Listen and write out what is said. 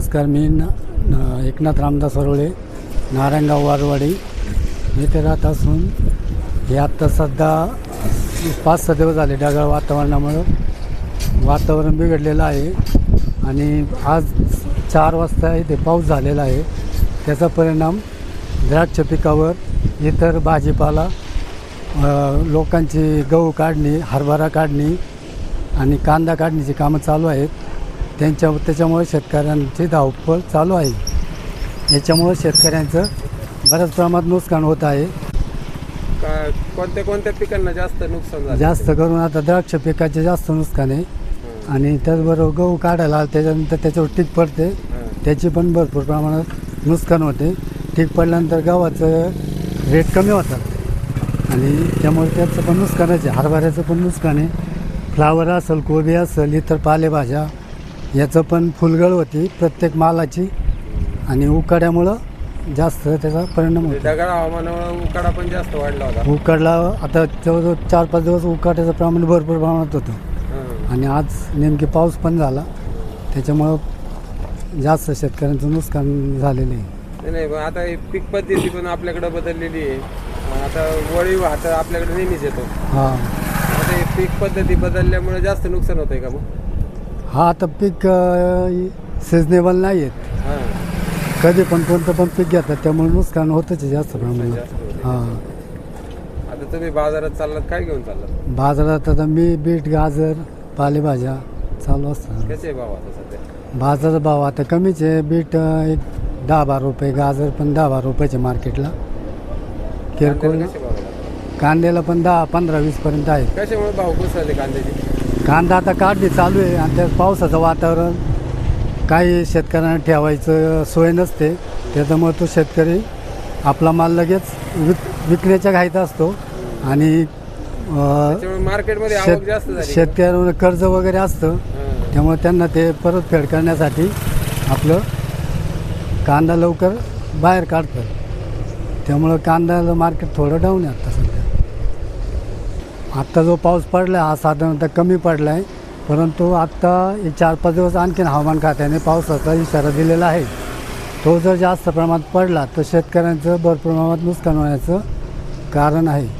नमस्कार मी न एकनाथ रामदास वरवळे नारायणगाव वारवाडी. येथे राहत असून हे आत्ता सध्या पाच सहा दिवस झाले ढगाळ वातावरणामुळं. वातावरण बिघडलेलं आहे आणि आज चार वाजता इथे पाऊस झालेला आहे. त्याचा परिणाम द्राक्ष पिकावर इतर भाजीपाला लोकांची गहू काढणी हरभरा काढणी आणि कांदा काढणीची कामं चालू आहेत. त्यांच्या त्याच्यामुळे शेतकऱ्यांची धावपळ चालू आहे. याच्यामुळं शेतकऱ्यांचं बऱ्याच प्रमाणात नुकसान होत आहे. का- कोणत्या कोणत्या पिकांना जास्त नुकसान झालं? जास्त करून आता द्राक्ष पिकाचे जास्त नुकसान आहे. आणि त्याचबरोबर गहू काढायला आला त्याच्यानंतर त्याच्यावर टीक पडते. हां. त्याची पण भरपूर प्रमाणात नुकसान होते. टीक पडल्यानंतर गव्हाचं रेट कमी होतात. आणि त्यामुळे त्याचं पण नुकसानच आहे. हरभऱ्याचं पण नुकसान आहे. फ्लावर असेल कोबी असेल इतर पालेभाज्या याचं पण फुलगळ होती प्रत्येक मालाची आणि उकाड्यामुळं जास्त त्याचा परिणाम होतो. ढगाळ हवामानामुळे उकाडा पण जास्त वाढला होता. उकडला आता जवळजवळ चार पाच दिवस उकाड्याचं प्रमाण भरपूर प्रमाणात होतं. आणि आज नेमके पाऊस पण झाला. त्याच्यामुळं जास्त शेतकऱ्यांचं नुकसान झालेलं आहे. नाही नाही पण आता ही पीक पद्धती पण आपल्याकडे बदललेली आहे. आता वळी वाहत आपल्याकडे नेहमीच येतो. हां. आता पीक पद्धती बदलल्यामुळे जास्त नुकसान होतंय का मग? हा आता पीक सिजनेबल नाही आहेत. हां. कधी पण कोणतं पण पीक घेतात त्यामुळे नुकसान होतच आहे जास्त प्रमाणात. जास्त होते. हां. आता तुम्ही बाजारात चाललात काय घेऊन चाललात? बाजारात आता मी बीट गाजर पालेभाज्या चालू असतात. कसे भाव आता सध्या? बाजाराचा भाव आता कमीच आहे. बीट अं, एक दहा बारा रुपये गाजर पण दहा बारा रुपयाचे मार्केटला. किरकोळ कांद्याला कसे भाव लागतात? कांद्याला पण दहा पंधरा वीसपर्यंत आहे कशामुळे भाव घुसरले कांद्याचे? कांदा आता काढणी चालू आहे. आणि त्यात पावसाचं वातावरण काही शेतकऱ्यांना ठेवायचं सोय नसते. त्याच्यामुळे तो शेतकरी आपला माल लगेच विक विकण्याच्या घाईत असतो. आणि मार्केटमध्ये आवक जास्त शेत झाली. शेतकऱ्यांवर कर्ज वगैरे असतं. त्यामुळे त्यांना ते परतफेड करण्यासाठी आपलं कांदा लवकर बाहेर काढतात. त्यामुळं कांद्याला मार्केट थोडं डाऊन आहे आता सध्या. आत्ता जो पाऊस पडला हा साधारणतः कमी पडला आहे परंतु आत्ता चार पाच दिवस आणखीन हवामान खात्याने पावसाचा इशारा दिलेला आहे. तो जर जास्त प्रमाणात पडला तर शेतकऱ्यांचं भरपूर प्रमाणात नुकसान होण्याचं कारण आहे.